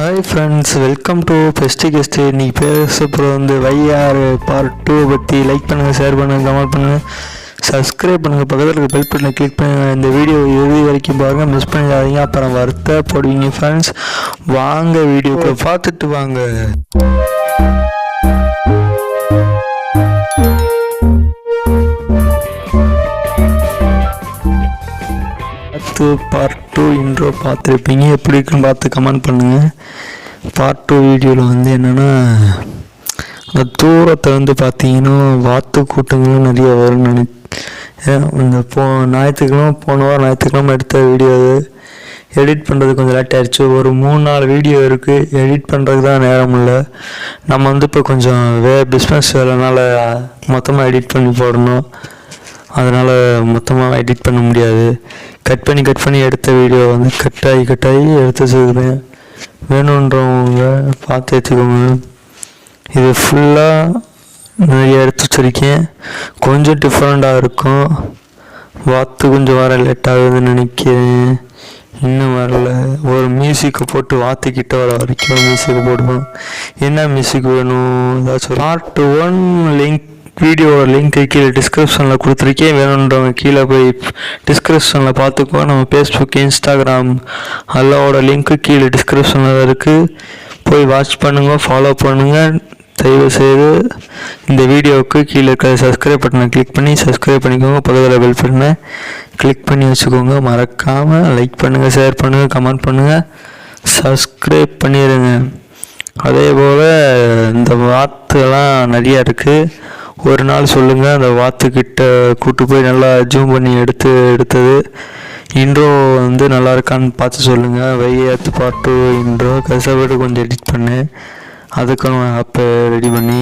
Hi friends welcome to bestie guest இன்னைக்கு பேச போகிறது வந்து வைஆர் பார்ட் டூ பற்றி லைக் பண்ணுங்கள் ஷேர் பண்ணுங்கள் கமெண்ட் பண்ணுங்கள் சப்ஸ்கிரைப் பண்ணுங்கள் பக்கத்தில் இருக்க பெல் பட்டனை கிளிக் பண்ணுங்கள் இந்த வீடியோ இறுதி வரைக்கும் பாருங்கள் மிஸ் பண்ணிடாதீங்க. அப்புறம் வருத்தப்படுவீங்க ஃப்ரெண்ட்ஸ் வாங்க வீடியோக்குள்ள பார்த்துட்டு வாங்க. பார்த்து பார்ட் டூ இன்ட்ரோ பார்த்துருப்பீங்க. எப்படி இருக்குன்னு பார்த்து கமெண்ட் பண்ணுங்கள் பார்ட் டூ வீடியோவில் வந்து என்னென்னா அந்த தூரத்தை வந்து பார்த்தீங்கன்னா வாத்து கூட்டங்களும் நிறைய வரும்னு நினை இந்த போ ஞாயிற்றுக்கிழமை போன வாரம் ஞாயிற்றுக்கிழமை எடுத்த வீடியோ அது. எடிட் பண்ணுறது கொஞ்சம் லேட் ஆயிடுச்சு. ஒரு மூணு நாலு வீடியோ இருக்குது எடிட் பண்ணுறதுக்கு தான் நேரம் இல்லை. நம்ம வந்து இப்போ கொஞ்சம் வே பிஸ்னஸ் வேலைனால மொத்தமாக எடிட் பண்ணி போடணும். அதனால் மொத்தமாக எடிட் பண்ண முடியாது. கட் பண்ணி கட் பண்ணி எடுத்த வீடியோ வந்து கட்டாகி கட்டாகி எடுத்து வச்சுருக்கிறேன் வேணுன்றவங்க பார்த்து வச்சுக்கோங்க இது ஃபுல்லாக நிறைய எடுத்து வச்சுருக்கேன். கொஞ்சம் டிஃப்ரெண்ட்டாக இருக்கும். வாத்து கொஞ்சம் வர லேட் ஆகுதுன்னு நினைக்கிறேன். இன்னும் வரல. ஒரு மியூசிக்கை போட்டு வாத்துக்கிட்ட வர வரைக்கும் மியூசிக் போடுவோம். என்ன மியூசிக் வேணும்? ஏதாச்சும் பார்ட் ஒன் லிங்க் வீடியோவோட லிங்க் கீழே டிஸ்கிரிப்ஷனில் கொடுத்துருக்கேன். வேணுன்றவங்க கீழே போய் டிஸ்கிரிப்ஷனில் பார்த்துக்கோ நம்ம ஃபேஸ்புக் இன்ஸ்டாகிராம் எல்லாவோட லிங்க்கு கீழே டிஸ்கிரிப்ஷனில் இருக்குது போய் வாட்ச் பண்ணுங்கள் ஃபாலோ பண்ணுங்கள் தயவு செய்து இந்த வீடியோவுக்கு கீழே இருக்க சப்ஸ்கிரைப் பட்டனை கிளிக் பண்ணி சப்ஸ்கிரைப் பண்ணிக்கோங்க. பக்கத்தில் பெல் பட்டனை கிளிக் பண்ணி வச்சுக்கோங்க. மறக்காமல் லைக் பண்ணுங்கள் ஷேர் பண்ணுங்கள் கமெண்ட் பண்ணுங்கள் சப்ஸ்கிரைப் பண்ணிடுங்க அதே போல் இந்த வார்த்தைலாம் நிறையா இருக்குது ஒரு நாள் சொல்லுங்கள் அந்த வாத்துக்கிட்ட கூட்டு போய் நல்லா ஜூம் பண்ணி எடுத்து எடுத்தது. இன்ட்ரோ வந்து நல்லா இருக்கான்னு பார்த்து சொல்லுங்கள் வையாத்து பாட்டு இன்ட்ரோ கஷ்டப்பட்டு கொஞ்சம் எடிட் பண்ணு. அதுக்கும் அப்போ ரெடி பண்ணி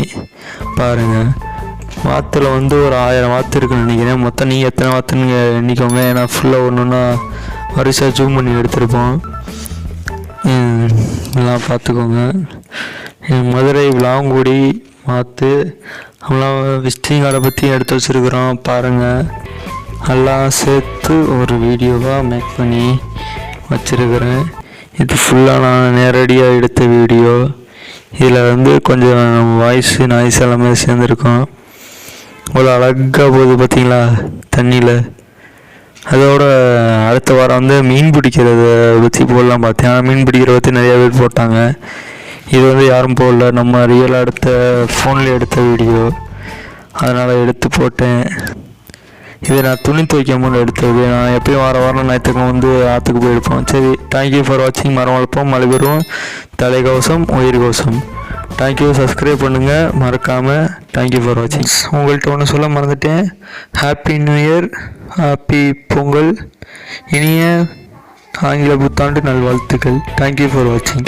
பாருங்கள் வாத்தில் வந்து ஒரு ஆயிரம் வாத்து இருக்குன்னு நினைக்கிறேன். மொத்தம் நீங்கள் எத்தனை வாத்துன்னு எண்ணிக்கோங்க. ஏன்னா ஃபுல்லாக ஒன்று ஒன்றா வரிசையாக ஜூம் பண்ணி எடுத்திருப்போம். எல்லாம் பார்த்துக்கோங்க. மதுரை விளாங்குடி மாற்று எல்லாம் விசிட்டிங் கார்டை பற்றி எடுத்து வச்சுருக்குறோம் பாருங்கள் எல்லாம் சேர்த்து ஒரு வீடியோவாக மேக் பண்ணி வச்சுருக்கிறேன். இது ஃபுல்லாக நான் நேரடியாக எடுத்த வீடியோ. இதில் வந்து கொஞ்சம் வாய்ஸு நாய்ஸ் எல்லாமே சேர்ந்துருக்கும். அவ்வளோ அழகாக போகுது பார்த்தீங்களா தண்ணியில். அதோட அடுத்த வாரம் வந்து மீன் பிடிக்கிறத பற்றி போடலாம் பார்த்தேன். ஆனால் மீன் பிடிக்கிறத பற்றி நிறையா பேர் போட்டாங்க. இது வந்து யாரும் போடல. நம்ம ரியலாக எடுத்த ஃபோனில் எடுத்த வீடியோ அதனால் எடுத்து போட்டேன். இது நான் துணி துவைக்கும் போது எடுத்தது. நான் எப்பயும் வார வாரம் ஞாயிற்றுக்கிழமை வந்து ஆற்றுக்கு போயிருப்போம். சரி தேங்க்யூ ஃபார் வாட்சிங் மரம் வளர்ப்போம் மழை பெறுவோம். தலைக்கவசம் உயிர் கவசம். தேங்க்யூ சப்ஸ்கிரைப் பண்ணுங்கள் மறக்காமல் தேங்க்யூ ஃபார் வாட்சிங் உங்கள்கிட்ட ஒன்று சொல்ல மறந்துட்டேன். Happy new year happy Pongal இனிய ஆங்கில புத்தாண்டு நல்வாழ்த்துக்கள். தேங்க்யூ ஃபார் வாட்சிங்